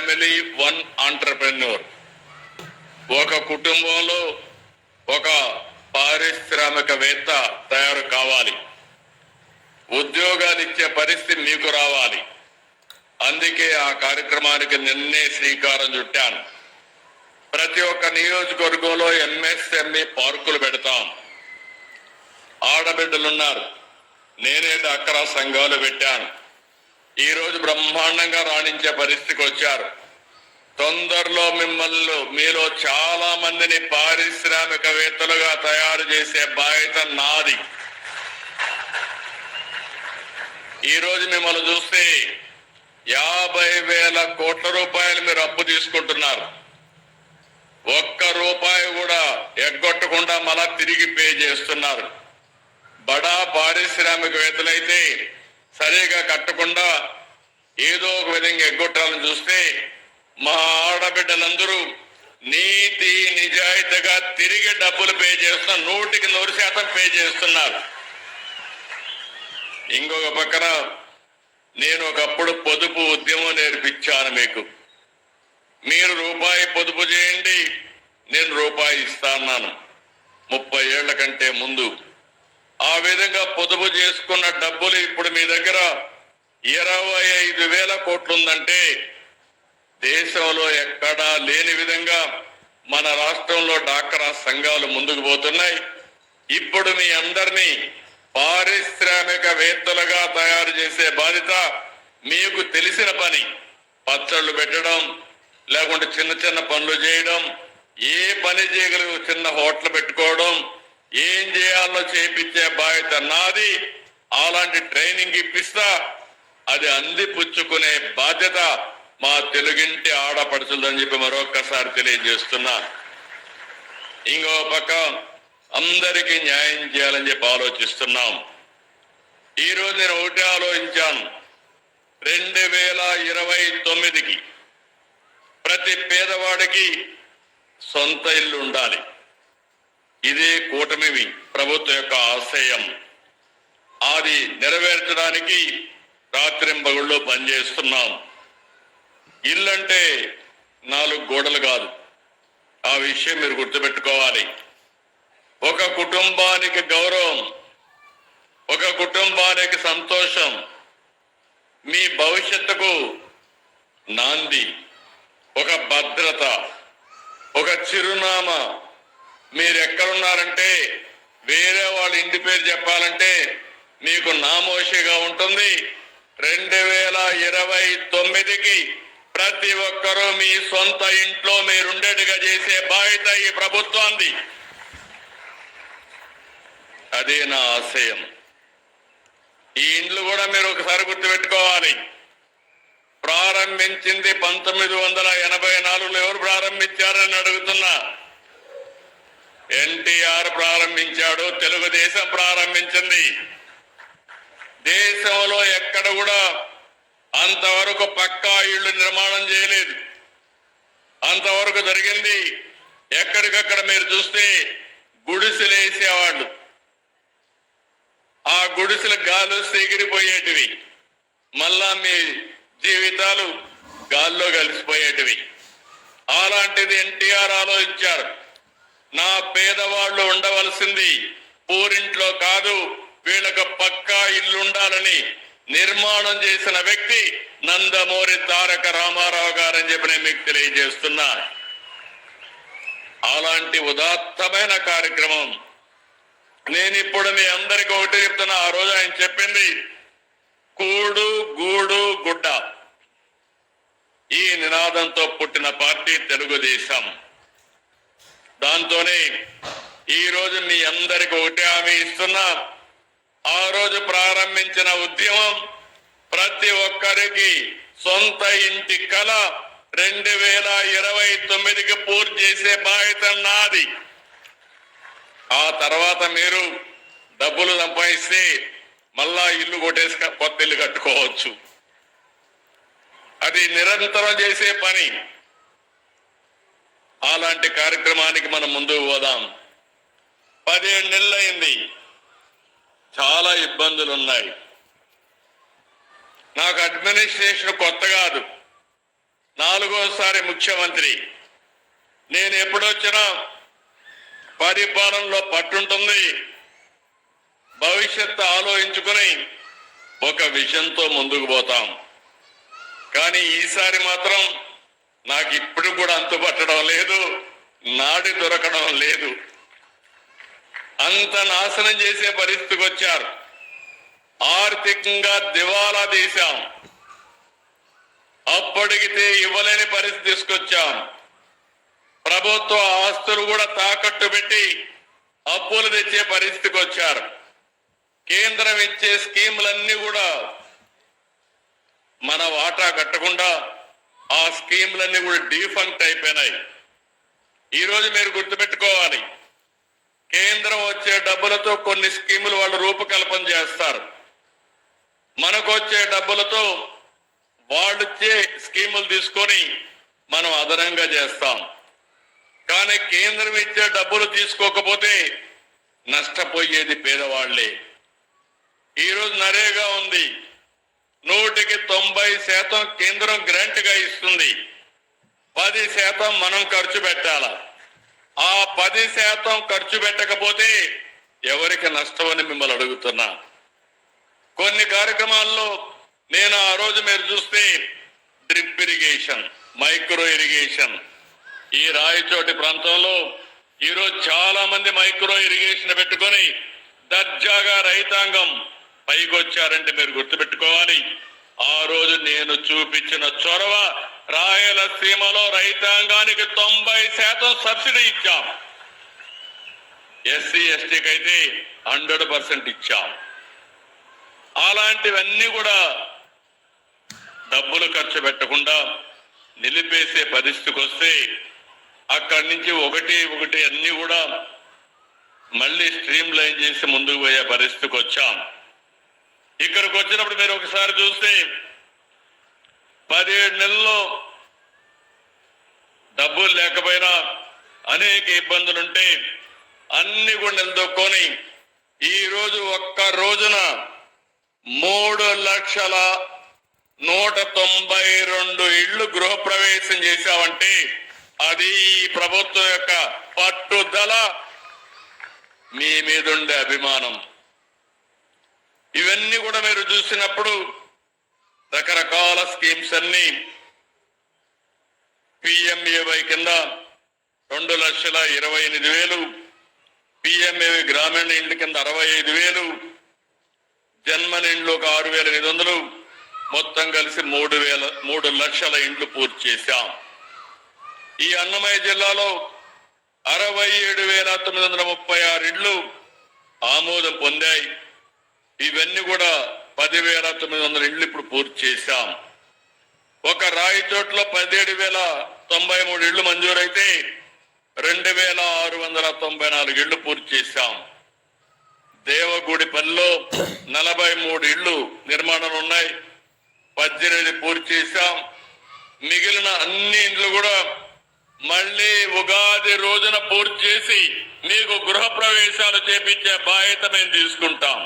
Family one entrepreneur ఒక కుటుంబంలో ఒక పారిశ్రామికవేత్త తయారు కావాలి. ఉద్యోగాలు ఇచ్చే పరిస్థితి మీకు రావాలి. అందుకే ఆ కార్యక్రమానికి నిన్నే శ్రీకారం చుట్టాను. ప్రతి ఒక్క నియోజకవర్గంలో ఎంఎస్ఎంఈ పార్కులు పెడతాం. ఆడబిడ్డలున్నారు. నేనే అక్కర సంఘాలు పెట్టాను. ఈ రోజు బ్రహ్మాండంగా రాణించే పరిస్థితికి వచ్చారు. తొందరలో మిమ్మల్ని మీలో చాలా మందిని పారిశ్రామికవేత్తలుగా తయారు చేసే బాధ్యత నాది. ఈ రోజు మిమ్మల్ని చూస్తే యాభై వేల కోట్ల రూపాయలు మీరు అప్పు తీసుకుంటున్నారు. ఒక్క రూపాయి కూడా ఎగ్గొట్టకుండా మళ్ళా తిరిగి పే చేస్తున్నారు. బడా పారిశ్రామికవేత్తలైతే సరిగా కట్టకుండా ఏదో ఒక విధంగా ఎగ్గొట్టాలని చూస్తే మా ఆడబిడ్డలందరూ నీతి నిజాయితీగా తిరిగి డబ్బులు పే చేస్తున్నారు నూటికి నూరు శాతం పే చేస్తున్నారు. ఇంకొక పక్కన నేను ఒకప్పుడు పొదుపు ఉద్యమం నేర్పించాను మీకు. మీరు రూపాయి పొదుపు చేయండి నేను రూపాయి ఇస్తాన్నాను ముప్పై ఏళ్ళ కంటే ముందు ఆ విధంగా పొదుపు చేసుకున్న డబ్బులు ఇప్పుడు మీ దగ్గర ఇరవై ఐదు వేల కోట్లు ఉందంటే దేశంలో ఎక్కడా లేని విధంగా మన రాష్ట్రంలో డాక్రా సంఘాలు ముందుకు పోతున్నాయి. ఇప్పుడు మీ అందరినీ పారిశ్రామికవేత్తలుగా తయారు చేసే బాధ్యత మీకు తెలిసిన పని. పచ్చళ్ళు పెట్టడం లేకుంటే చిన్న చిన్న పనులు చేయడం ఏ పని చేయగలిగి చిన్న హోటల్ పెట్టుకోవడం ఏం చేయాలో చేపించే బాధ్యత నాది. అలాంటి ట్రైనింగ్ ఇప్పిస్తా. అది అందిపుచ్చుకునే బాధ్యత మా తెలుగింటి ఆడపడుచులని చెప్పి మరొక్కసారి తెలియజేస్తున్నా. ఇంకో పక్క అందరికీ న్యాయం చేయాలని చెప్పి ఆలోచిస్తున్నాం. ఈరోజు నేను ఒకటే ఆలోచించాను. రెండు వేల ఇరవై తొమ్మిదికి ప్రతి పేదవాడికి సొంత ఇల్లు ఉండాలి. ఇదే కూటమి ప్రభుత్వం యొక్క ఆశయం. అది నెరవేర్చడానికి రాత్రింబగుళ్ళు పనిచేస్తున్నాం. ఇల్లంటే నాలుగు గోడలు కాదు. ఆ విషయం మీరు గుర్తుపెట్టుకోవాలి. ఒక కుటుంబానికి గౌరవం ఒక కుటుంబానికి సంతోషం మీ భవిష్యత్తుకు నాంది ఒక భద్రత ఒక చిరునామా మీరు ఎక్కడున్నారంటే వేరే వాళ్ళ ఇంటి పేరు చెప్పాలంటే మీకు నామోషిగా ఉంటుంది. రెండు వేల ఇరవై తొమ్మిదికి ప్రతి ఒక్కరూ మీ సొంత ఇంట్లో మీరుండేట్టుగా చేసే బాధ్యత ఈ ప్రభుత్వాన్ని అదే నా ఆశయం. ఈ ఇండ్లు కూడా మీరు ఒకసారి గుర్తుపెట్టుకోవాలి. ప్రారంభించింది పంతొమ్మిది వందల ఎనభై నాలుగులో ఎవరు ప్రారంభించారని అడుగుతున్నా. ఎన్టీఆర్ ప్రారంభించాడు తెలుగుదేశం ప్రారంభించింది. దేశంలో ఎక్కడ కూడా అంతవరకు పక్కా ఇళ్ళు నిర్మాణం చేయలేదు. అంతవరకు జరిగింది ఎక్కడికక్కడ మీరు చూస్తే గుడిసెలు వేసేవాళ్ళు ఆ గుడిసెల గాలు ఎగిరిపోయేటివి మళ్ళా మీ జీవితాలు గాల్లో కలిసిపోయేటివి. అలాంటిది ఎన్టీఆర్ ఆలోచించారు. నా పేదవాళ్ళు ఉండవలసింది పూరింట్లో కాదు వీళ్ళకు పక్కా ఇల్లు ఉండాలని నిర్మాణం చేసిన వ్యక్తి నందమూరి తారక రామారావు గారని చెప్పి నేను మీకు తెలియజేస్తున్నా. అలాంటి ఉదాత్తమైన కార్యక్రమం నేను ఇప్పుడు మీ అందరికి ఒకటి చెప్తున్నా ఆ రోజు ఆయన చెప్పింది కూడు గూడు గుడ్డ. ఈ నినాదంతో పుట్టిన పార్టీ తెలుగుదేశం. దాంతోనే ఈ రోజు మీ అందరికి ఒకటి హామీ ఇస్తున్నా. ఆ రోజు ప్రారంభించిన ఉద్యమం ప్రతి ఒక్కరికి సొంత ఇంటి కళ రెండు వేల ఇరవై తొమ్మిదికి పూర్తి చేసే బాధ్యత నాది. ఆ తర్వాత మీరు డబ్బులు సంపాదిస్తే మళ్ళా ఇల్లు కొట్టేసి కొత్త ఇల్లు కట్టుకోవచ్చు. అది నిరంతరం చేసే పని. అలాంటి కార్యక్రమానికి మనం ముందుకు పోదాం. పదిహేడు నెలలు అయింది చాలా ఇబ్బందులు ఉన్నాయి నాకు అడ్మినిస్ట్రేషన్ కొత్త కాదు. నాలుగోసారి ముఖ్యమంత్రి. నేను ఎప్పుడొచ్చినా పరిపాలనలో పట్టుంటుంది. భవిష్యత్తు ఆలోచించుకుని ఒక విషయంతో ముందుకు పోతాం. కానీ ఈసారి మాత్రం నాకు ఇప్పుడు కూడా అంతుపట్టడం లేదు నాడి దొరకడం లేదు. అంత నాశనం చేసే పరిస్థితికి వచ్చారు. ఆర్థికంగా దివాలా తీశాం. అప్పటికితే ఇవ్వలేని పరిస్థితి తీసుకొచ్చాం. ప్రభుత్వ ఆస్తులు కూడా తాకట్టు పెట్టి అప్పులు తెచ్చే పరిస్థితికి వచ్చారు. కేంద్రం ఇచ్చే స్కీములన్నీ కూడా మన వాటా కట్టకుండా ఆ స్కీములన్నీ కూడా డీఫంక్ట్ అయిపోయినాయి. ఈ రోజు మీరు గుర్తుపెట్టుకోవాలి. కేంద్రం వచ్చే డబ్బులతో కొన్ని స్కీములు వాళ్ళు రూపకల్పన చేస్తారు. మనకు వచ్చే డబ్బులతో వాళ్ళు ఇచ్చే స్కీములు తీసుకొని మనం అదనంగా చేస్తాం. కానీ కేంద్రం ఇచ్చే డబ్బులు తీసుకోకపోతే నష్టపోయేది పేదవాళ్ళే ఈరోజు నరేగా ఉంది. నూటికి తొంభై శాతం కేంద్రం గ్రాంట్గా ఇస్తుంది. పది శాతం మనం ఖర్చు పెట్టాల. ఆ పది శాతం ఖర్చు పెట్టకపోతే ఎవరికి నష్టమని మిమ్మల్ని అడుగుతున్నా. కొన్ని కార్యక్రమాల్లో నేను ఆ రోజు మీరు చూస్తే డ్రిప్ ఇరిగేషన్ మైక్రో ఇరిగేషన్. ఈ రాయచోటి ప్రాంతంలో ఈరోజు చాలా మంది మైక్రో ఇరిగేషన్ పెట్టుకొని దర్జాగా రైతాంగం పైకి వచ్చారంటే మీరు గుర్తుపెట్టుకోవాలి. ఆ రోజు నేను చూపించిన చొరవ రాయలసీమలో రైతాంగానికి తొంభై శాతం సబ్సిడీ ఇచ్చాం. ఎస్సీ ఎస్టీకి అయితే హండ్రెడ్ పర్సెంట్ ఇచ్చాం. అలాంటివన్నీ కూడా డబ్బులు ఖర్చు పెట్టకుండా నిలిపేసే పరిస్థితికి వస్తే అక్కడి నుంచి ఒకటి ఒకటి అన్ని కూడా మళ్ళీ స్ట్రీమ్ లైన్ చేసి ముందుకు పోయే పరిస్థితికి వచ్చాం ఇక్కడికి వచ్చినప్పుడు మీరు ఒకసారి చూస్తే పదిహేడు నెలల్లో డబ్బులు లేకపోయినా అనేక ఇబ్బందులుంటే అన్ని కూడా నిలదొక్కొని ఈరోజు ఒక్క రోజున మూడు లక్షల నూట తొంభై రెండు ఇళ్ళు గృహప్రవేశం చేశామంటే అది ప్రభుత్వం యొక్క పట్టుదల మీ మీదుండే అభిమానం. ఇవన్నీ కూడా మీరు చూసినప్పుడు రకరకాల స్కీమ్స్ అన్ని పిఎంఏవై కింద రెండు లక్షల ఇరవై ఎనిమిది వేలు పిఎంఏవై గ్రామీణ ఇండ్ల కింద అరవై ఐదు వేలు జన్మన్ ఇండ్లు ఒక ఆరు వేల ఎనిమిది వందలు మొత్తం కలిసి మూడు వేల మూడు లక్షల ఇండ్లు పూర్తి చేశాం. ఈ అన్నమయ్య జిల్లాలో అరవై ఏడు వేల తొమ్మిది వందల ముప్పై ఆరు ఇండ్లు ఆమోదం పొందాయి. ఇవన్నీ కూడా పదివేల తొమ్మిది వందల ఇండ్లు ఇప్పుడు పూర్తి చేశాం. ఒక రాయి చోట్ల పదిహేడు వేల తొంభై మూడు ఇళ్ళు మంజూరైతే రెండు వేల ఆరు వందల తొంభై నాలుగు ఇళ్ళు పూర్తి చేశాం. దేవగూడిపల్లిలో నలభై మూడు ఇళ్ళు నిర్మాణాలు ఉన్నాయి. పద్దెనిమిది పూర్తి చేశాం. మిగిలిన అన్ని ఇండ్లు కూడా మళ్ళీ ఉగాది రోజున పూర్తి చేసి మీకు గృహ ప్రవేశాలు చేపించే బాధ్యత మేము తీసుకుంటాం.